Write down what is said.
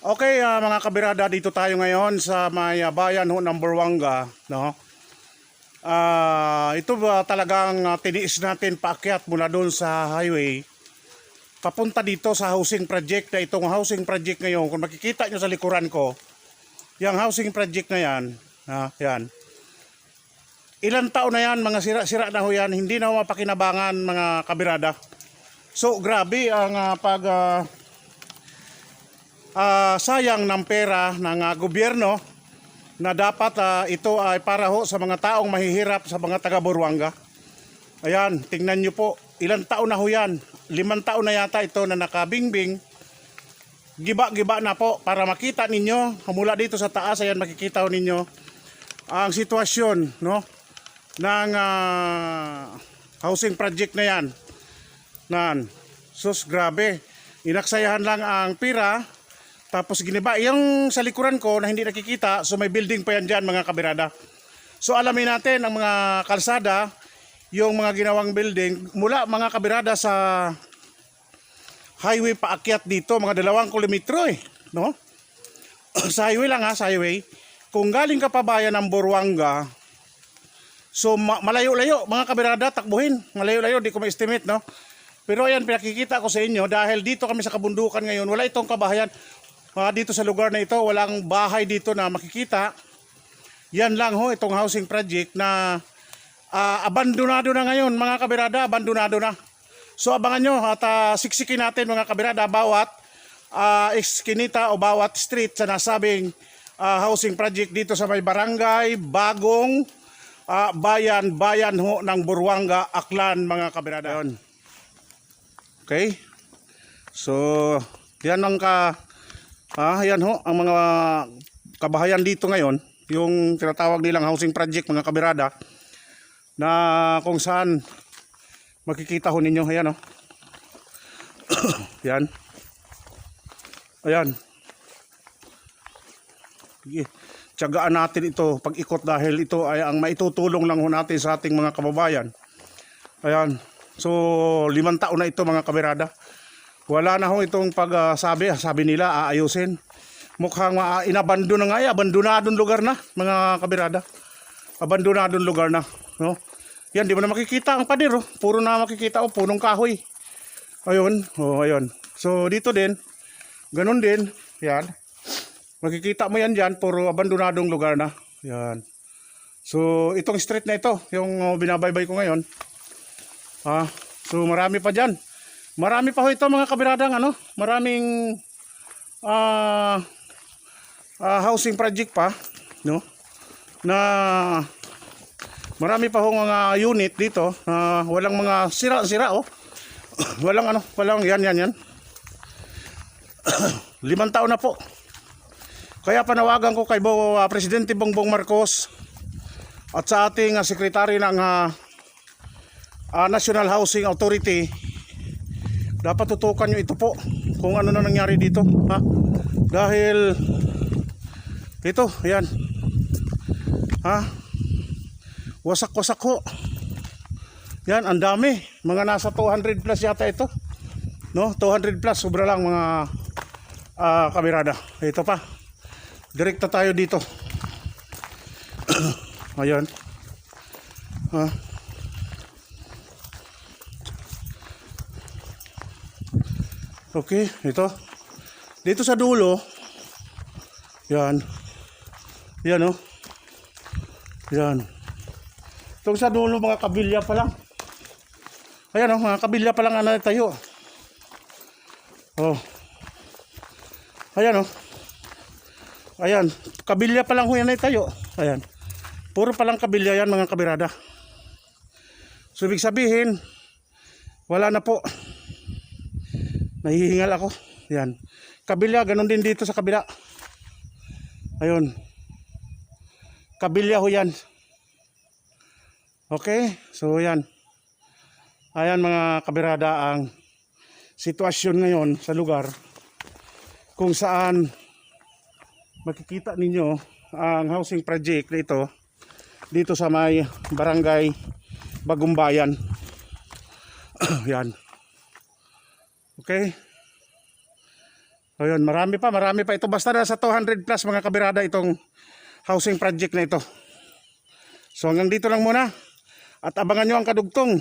Okay, ah, mga kabirada, dito tayo ngayon sa may ah, bayan ho ng Burwanga, no? Ah, ito ba talagang ah, tiniis natin paakyat mula doon sa highway papunta dito sa housing project na itong housing project ngayon. Kung makikita nyo sa likuran ko yung housing project na yan ha, yan. Ilan taon na yan mga sira-sira na ho yan hindi na mapakinabangan mga kabirada. So grabe ang ah, pag ah, ah, sayang ng pera ng ah, gobyerno na dapat ah, ito ay para ho sa mga taong mahihirap sa mga taga Buruanga. Ayan, tingnan nyo po, ilang taon na ho yan. Limang taon na yata ito na nakabingbing. Giba-giba na po para makita ninyo, mula dito sa taas, ayan makikita ho ninyo ang sitwasyon no, ng ah, housing project na yan. Nan, sus grabe. Inaksayahan lang ang pira, tapos giniba. Yung sa likuran ko na hindi nakikita, so may building pa yan dyan mga kabirada. So alamin natin ang mga kalsada, yung mga ginawang building, mula mga kabirada sa highway paakyat dito, mga dalawang kilometro eh. No? sa highway lang ha, sa highway. Kung galing ka pa bayan ng Buruanga, so ma- malayo-layo, mga kabirada, takbuhin. Malayo-layo, di ko ma-estimate, no? Pero ayan, pinakikita ko sa inyo, dahil dito kami sa kabundukan ngayon, wala itong kabahayan. Ah, dito sa lugar na ito, walang bahay dito na makikita. Yan lang ho, itong housing project na ah, abandonado na ngayon, mga kabirada, abandonado na. So abangan nyo at ah, siksikin natin mga kabirada bawat ah, eskinita o bawat street sa nasabing ah, housing project dito sa may barangay, bagong ah, bayan, bayan ho ng Burwanga, Aklan mga kabirada. Yun. Okay? So, yan ang ka Ah, yan ho, ang mga kabahayan dito ngayon, yung tinatawag nilang housing project mga kabirada na kung saan makikita ho ninyo, ayan ho. yan. Ayan. Sige. Tiyagaan natin ito pag-ikot dahil ito ay ang maitutulong lang ho natin sa ating mga kababayan. Ayan. So, limang taon na ito mga kabirada. Wala na ho itong pagsabi, sabi nila aayusin. Mukhang uh, inabando na nga, eh, abandonadong lugar na, mga kabirada. Abandonadong lugar na, no? Yan, di mo na makikita ang pader, oh. Puro na makikita, oh, punong kahoy. Ayun, oh, ayun. So, dito din, ganun din, yan. Makikita mo yan dyan, puro abandonadong lugar na. Yan. So, itong street na ito, yung oh, binabaybay ko ngayon. Ah, so marami pa dyan. Marami pa ho ito mga kabiradang ano, maraming ah ah, housing project pa, no? Na marami pa ho mga unit dito na walang mga sira-sira oh. walang ano, walang yan yan yan. Limang taon na po. Kaya panawagan ko kay Bo, ah, Presidente Bongbong Marcos at sa ating ah, sekretary ng ah, ah, National Housing Authority dapat tutukan nyo ito po kung ano na nangyari dito ha? Dahil ito ayan. Ha? Wasak wasak ho. Yan ang dami. Mga nasa 200 plus yata ito. No? 200 plus sobra lang mga ah, kamerada. Ito pa. Direkta tayo dito. Ayan. Ha Okay, ito. Dito sa dulo. Yan. Yan oh. Yan. Itong sa dulo mga kabilya pa lang. Ayan oh, mga kabilya pa lang ano tayo. Oh. Ayan oh. Ayan, kabilya pa lang ho yan ay tayo. Ayan. Puro pa lang kabilya yan mga kabirada. So ibig sabihin, wala na po. Nahihingal ako. Yan. Kabilya, ganun din dito sa kabila. Ayun. Kabilya ho yan. Okay? So yan. Ayan mga kabirada ang sitwasyon ngayon sa lugar kung saan makikita ninyo ang housing project na ito dito sa may barangay Bagumbayan. yan. Okay? O yun, marami pa, marami pa ito. Basta na sa 200 plus mga kabirada itong housing project na ito. So hanggang dito lang muna. At abangan nyo ang kadugtong.